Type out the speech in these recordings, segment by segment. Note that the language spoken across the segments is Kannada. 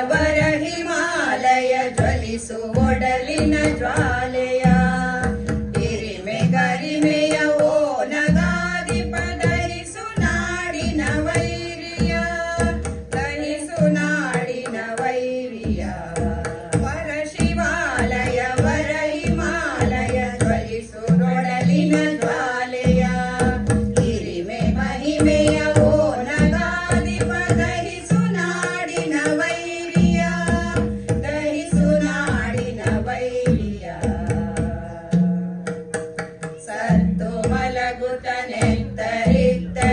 ವರ ಹಿಮಾಲಯ ಜ್ವಲಿಸು ಒಡಲಿನ ಜ್ವಾಲೆಯ. ಹಿರಿಮೆ ಕರಿಮೆಯ ಓ ನಗಾದಿ ಪದರಿಸು ನಾಡಿನ ವೈರಿಯ. ಕನಿಸು ನಾಡಿನ ವೈರಿಯ.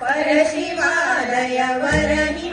परशिवानय वरनि